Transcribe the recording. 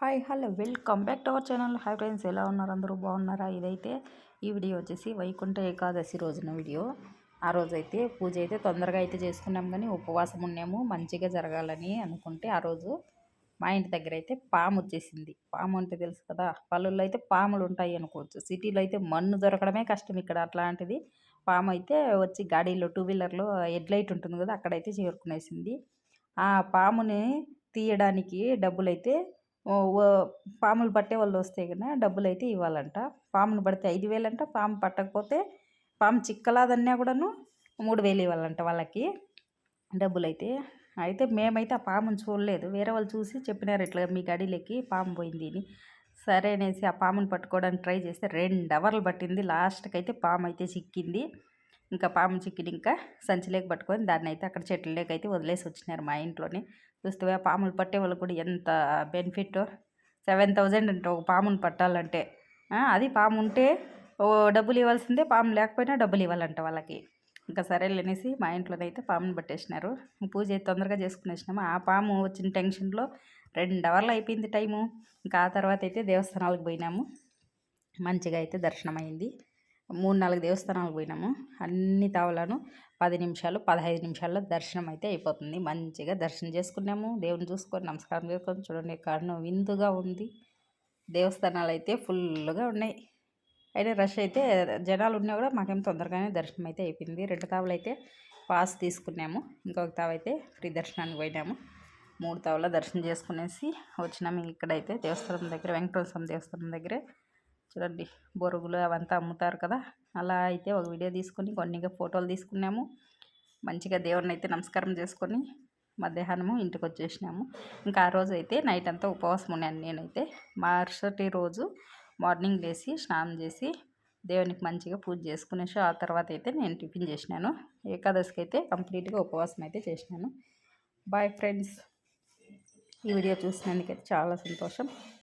Hi hello welcome back to our channel. Hi friends ఎలా ఉన్నారు? అందరూ బాగున్నారా? ఇదైతే ఈ వీడియో వచ్చేసి వైకుంఠ ఏకాదశి రోజున వీడియో. ఆ రోజైతే పూజ అయితే తొందరగా అయితే చేసుకున్నాం కానీ ఉపవాసం ఉన్నాము. మంచిగా జరగాలని అనుకుంటే ఆ రోజు మా ఇంటి దగ్గర అయితే పాము వచ్చేసింది. పాము అంటే తెలుసు కదా? పల్లెల్లో అయితే పాములు ఉంటాయి అనుకోవచ్చు. సిటీలో అయితే మన్ను దొరకడమే కష్టం ఇక్కడ అట్లాంటిది. పాము అయితే వచ్చి గాడీలో టూ వీలర్లో హెడ్ లైట్ ఉంటుంది కదా అక్కడైతే చేరుకునేసింది. ఆ పాముని తీయడానికి డబ్బులైతే పాములు పట్టే వాళ్ళు వస్తే కన్నా డబ్బులు అయితే ఇవ్వాలంట. పామును పడితే ఐదు వేలంట పాము పట్టకపోతే పాము చిక్కలాదన్నా కూడాను మూడు వేలు ఇవ్వాలంట వాళ్ళకి డబ్బులు అయితే. అయితే మేమైతే ఆ పాముని చూడలేదు. వేరే వాళ్ళు చూసి చెప్పినారు ఇట్లా మీ గడిలోకి పాము పోయింది అని. సరే అనేసి ఆ పాముని పట్టుకోవడానికి ట్రై చేస్తే రెండు అవర్లు పట్టింది. లాస్ట్కి అయితే పాము అయితే చిక్కింది. ఇంకా పాము చిక్కిని ఇంకా సంచిలేక పట్టుకొని దాన్ని అయితే అక్కడ చెట్లలోకి అయితే వదిలేసి వచ్చినారు మా ఇంట్లోని. చూస్తే పాములు పట్టే వాళ్ళకి కూడా ఎంత బెనిఫిట్ సెవెన్ థౌజండ్ అంటే ఒక పాముని పట్టాలంటే. అది పాము ఉంటే డబ్బులు ఇవ్వాల్సిందే పాము లేకపోయినా డబ్బులు ఇవ్వాలంట వాళ్ళకి. ఇంకా సరేలేనేసి మా ఇంట్లోనైతే పాముని పట్టేసినారు. పూజ తొందరగా చేసుకునేసినాము. ఆ పాము వచ్చిన టెన్షన్లో రెండు అవర్లు అయిపోయింది టైము. ఇంకా ఆ తర్వాత అయితే దేవస్థానాలకు పోయినాము. మంచిగా అయితే దర్శనం అయింది మూడు నాలుగు దేవస్థానాలకు పోయినాము. అన్ని తావలను పది నిమిషాలు పదహైదు నిమిషాల్లో దర్శనం అయితే అయిపోతుంది. మంచిగా దర్శనం చేసుకున్నాము. దేవుని చూసుకొని నమస్కారం చేసుకొని చూడండి కారణం విందుగా ఉంది. దేవస్థానాలు అయితే ఫుల్గా ఉన్నాయి. అయితే రష్ అయితే జనాలు ఉన్నా కూడా మాకేం తొందరగానే దర్శనం అయితే అయిపోయింది. రెండు తావులు అయితే పాస్ తీసుకున్నాము. ఇంకొక తావు అయితే ఫ్రీ దర్శనానికి పోయినాము. మూడు తావుల దర్శనం చేసుకునేసి వచ్చినాము. ఇక్కడైతే దేవస్థానం దగ్గర వెంకటేశ్వర స్వామి దేవస్థానం దగ్గరే. చూడండి బొరుగులు అవంతా అమ్ముతారు కదా. అలా అయితే ఒక వీడియో తీసుకొని కొన్నిగా ఫోటోలు తీసుకున్నాము. మంచిగా దేవుడిని అయితే నమస్కారం చేసుకొని మధ్యాహ్నము ఇంటికి వచ్చేసినాము ఇంకా ఆ రోజు అయితే నైట్ అంతా ఉపవాసం ఉన్నాను నేనైతే. మరుసటి రోజు మార్నింగ్ లేచి స్నానం చేసి దేవునికి మంచిగా పూజ చేసుకునేసి ఆ తర్వాత అయితే నేను టిఫిన్ చేసినాను. ఏకాదశికి అయితే కంప్లీట్గా ఉపవాసం అయితే చేసినాను. Bye friends. ఈ వీడియో చూసినందుకైతే చాలా సంతోషం.